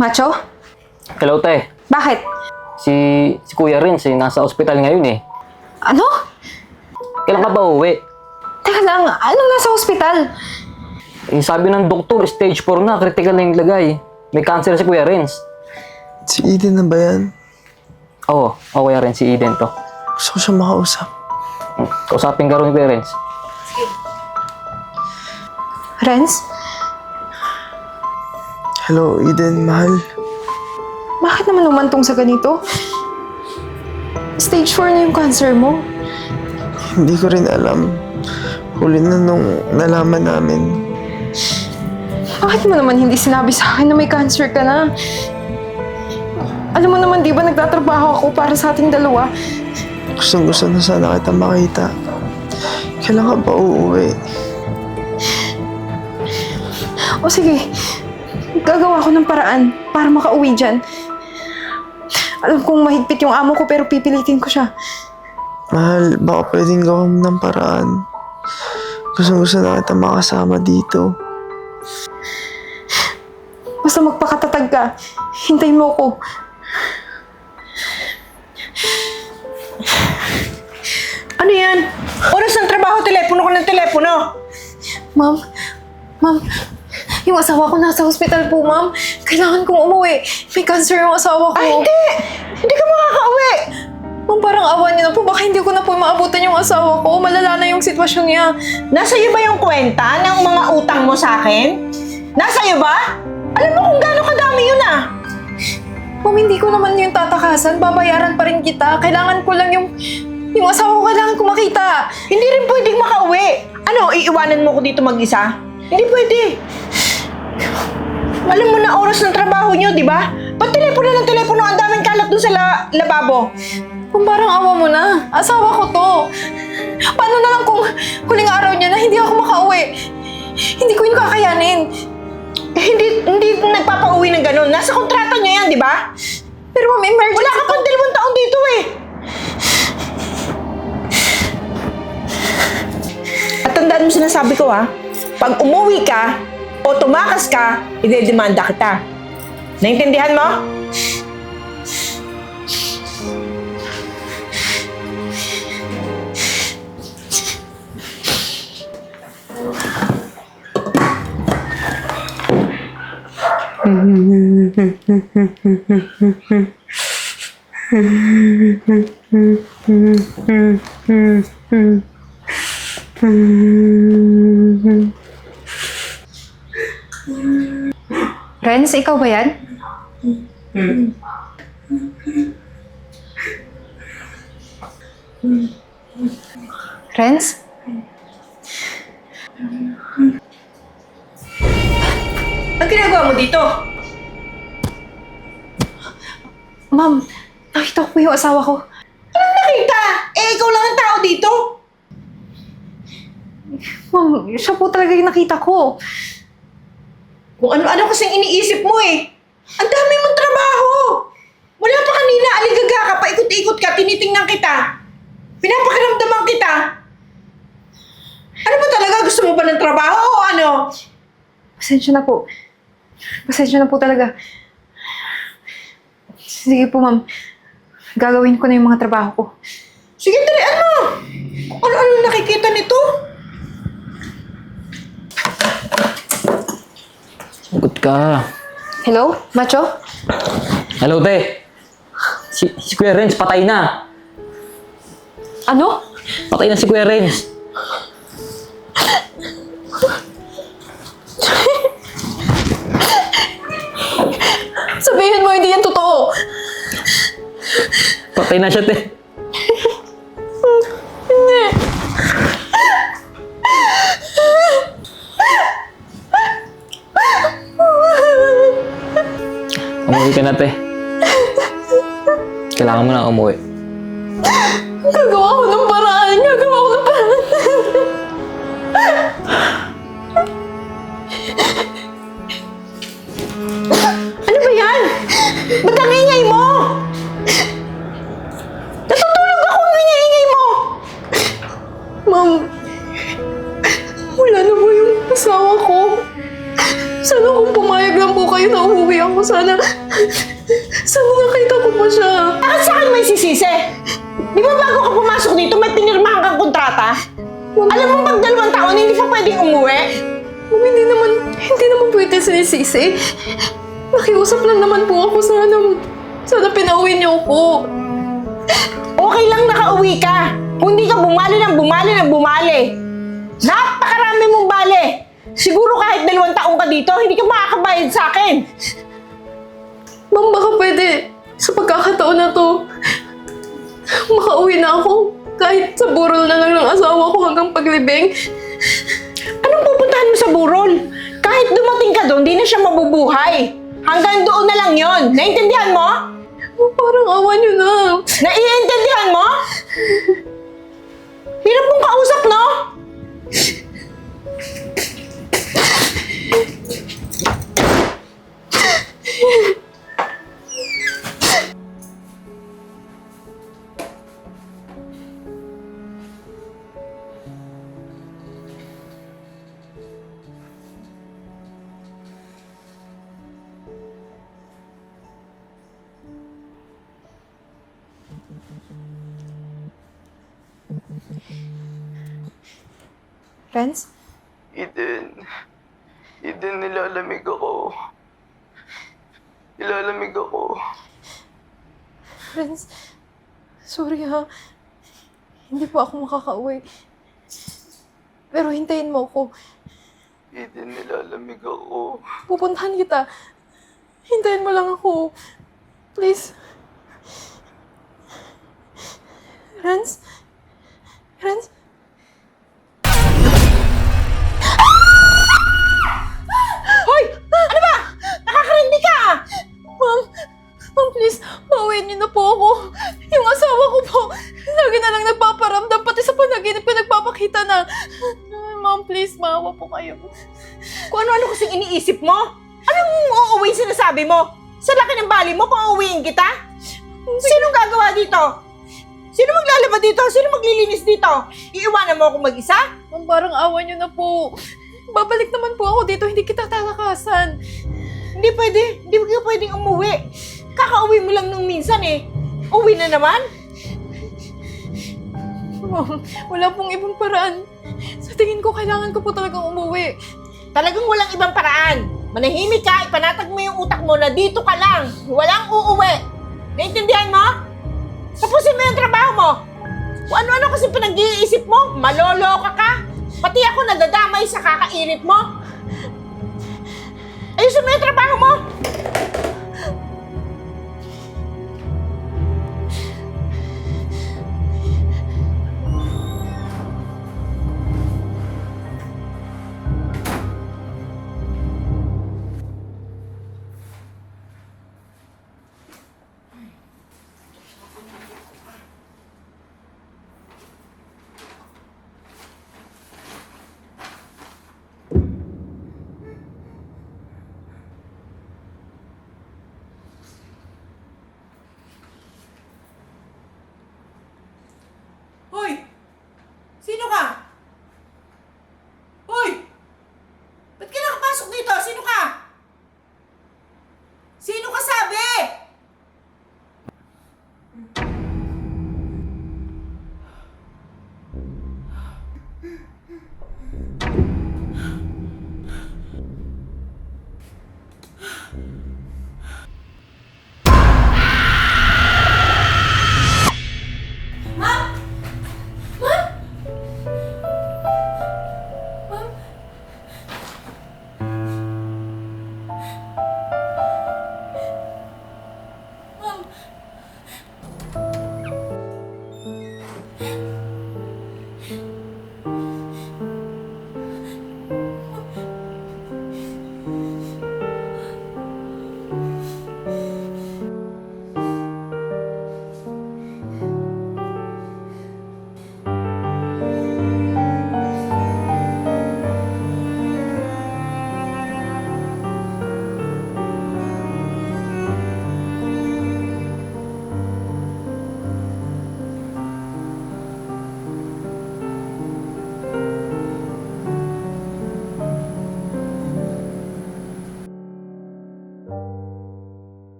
Macho? Hello, te. Bakit? Si, si Kuya Rins, eh, nasa ospital ngayon eh. Ano? Kailan ka ba uwi? Teka lang, anong nasa ospital? Eh, sabi ng doktor, stage 4 na, critical na yung lagay. May cancer si Kuya Rins. Si Eden na ba yan? Oo, oh, Kuya Rins, si Eden to. Gusto ko siya makausap. Hmm, Kausapin ka rin ni Kuya Rins. Renz? Hello, Eden, mahal. Bakit naman umantong sa ganito? Stage 4 na yung cancer mo. Hindi ko rin alam. Huli na nung nalaman namin. Bakit mo naman hindi sinabi sa akin na may cancer ka na? Alam mo naman, di ba nagtatrabaho ako para sa ating dalawa? Gustong gusto na sana kita makita. Kailan ka ba uuwi? O sige, gagawa ko ng paraan para makauwi dyan. Alam kong mahigpit yung amo ko pero pipilitin ko siya. Mahal, baka pwedeng gawin ng paraan. Gustong gusto na kita makasama dito. Basta magpakatatag ka. Hintayin mo ako. Ano yan? Oras ng trabaho, telepono ko ng telepono. Ma'am, ma'am, yung asawa ko nasa hospital po, ma'am. Kailangan kong umuwi. May cancer yung asawa ko. Ay, hindi! Hindi ka makakauwi! Ma'am, parang awa niyo na po. Baka hindi ko na po maabutan yung asawa ko. Malala na yung sitwasyon niya. Nasa iyo ba yung kwenta ng mga utang mo sa akin? Nasa iyo ba? Alam mo kung gaano kadami yun ah. Ma'am, hindi ko naman yung tatakasan. Babayaran pa rin kita. Kailangan ko lang yung... Yung asawa ko kailangan ko makita. Hindi rin pwedeng makauwi. Ano, iiwanan mo ko dito mag-isa? Hindi pwede. Alam mo na oras ng trabaho nyo, di ba? Ba't telepono ng telepono? Ang daming kalat doon sa la- lababo. Kung parang awa mo na. Asawa ko to. Paano na lang kung huling araw niya na hindi ako makauwi? Hindi ko yun kakayanin. Eh, hindi, hindi nagpapauwi ng ganun. Nasa kontrata nyo yan, di ba? Pero ma'am, emergency Wala ka pang dalawang taon dito eh. At tandaan mo sinasabi ko ha, pag umuwi ka o tumakas ka, idedemanda kita. Naintindihan mo? Renz, ikaw ba yan? Renz? Ang ginagawa mo dito? Ma'am, nakita ko po yung asawa ko. Anong nakita? Eh, ikaw lang ang tao dito. Ma'am, siya po talaga yung nakita ko. Kung ano-ano kasing iniisip mo eh. Ang dami mong trabaho. Wala pa kanina, aligaga ka, paikot-ikot ka, tinitingnan kita. Pinapakiramdaman kita. Ano ba talaga? Gusto mo ba ng trabaho o ano? Pasensya na po. Pasensya na po talaga. Sige po, ma'am. Gagawin ko na yung mga trabaho ko. Sige, dali, ano? Ano-ano nakikita nito? Ka. Hello, Macho? Hello, te. Si, si Kuya Rins, patay na. Ano? Patay na si Kuya Rins. Sabihin mo, hindi yan totoo. Patay na siya, te. Na, te. Kailangan mo na umuwi. Umuwi ako, sana... Sana nakita ko po siya. Bakit sa akin may sisisi? Di ba bago ka pumasok dito, may pinirmahan kang kontrata? Alam mo pag dalawang taon, hindi pa pwedeng umuwi? Ma'am, hindi naman, hindi naman ito sinisisi. Nakiusap lang naman po ako. Sana, sana pinauwi niyo ako. Okay lang nakauwi ka. Kung hindi ka bumali ng bumali ng bumali. Napakarami mong bali. Siguro kahit dalawang taong ka dito, hindi ka makakabayad sa akin. Ma'am, baka pwede sa pagkakataon na to, makauwi na ako. Kahit sa burol na lang ng asawa ko hanggang paglibing. Anong pupuntahan mo sa burol? Kahit dumating ka doon, di na siya mabubuhay. Hanggang doon na lang yon. Naintindihan mo? Oh, parang awa niyo na. Naiintindihan mo? Hirap mong kausap, no? Friends? Eden. Eden, nilalamig ako. Nilalamig ako. Friends, sorry ha. Hindi po ako makakauwi. Pero hintayin mo ako. Eden, nilalamig ako. Pupuntahan kita. Hintayin mo lang ako. Please. Friends? Friends? Hoy! Ano ba? Nakakarindi ka! Ma'am, ma'am, please, pauwiin niyo na po ako. Yung asawa ko po, lagi na lang nagpaparamdam, pati sa panaginip ko nagpapakita na. Ma'am, please, maawa po kayo. Kung ano-ano kasing iniisip mo? Anong uuwi sinasabi mo? Sa laki ng bali mo, pauuwiin kita? Sinong gagawa dito? Sino maglalaba dito? Sino maglilinis dito? Iiwanan mo ako mag-isa? Ma'am, parang awa niyo na po. Babalik naman po ako dito, hindi kita talakasan. Hindi pwede. Hindi ka pwedeng umuwi. Kakauwi mo lang nung minsan eh. Uwi na naman? Ma'am, wala pong ibang paraan. Sa tingin ko, kailangan ko po talagang umuwi. Talagang walang ibang paraan. Manahimik ka, ipanatag mo yung utak mo na dito ka lang. Walang uuwi. Naintindihan mo? Tapusin mo yung trabaho mo. Kung ano-ano kasi pinag-iisip mo, maloloka ka. Pati ako nadadamay sa kakainit mo. Ayusin mo yung trabaho mo. Sino ka?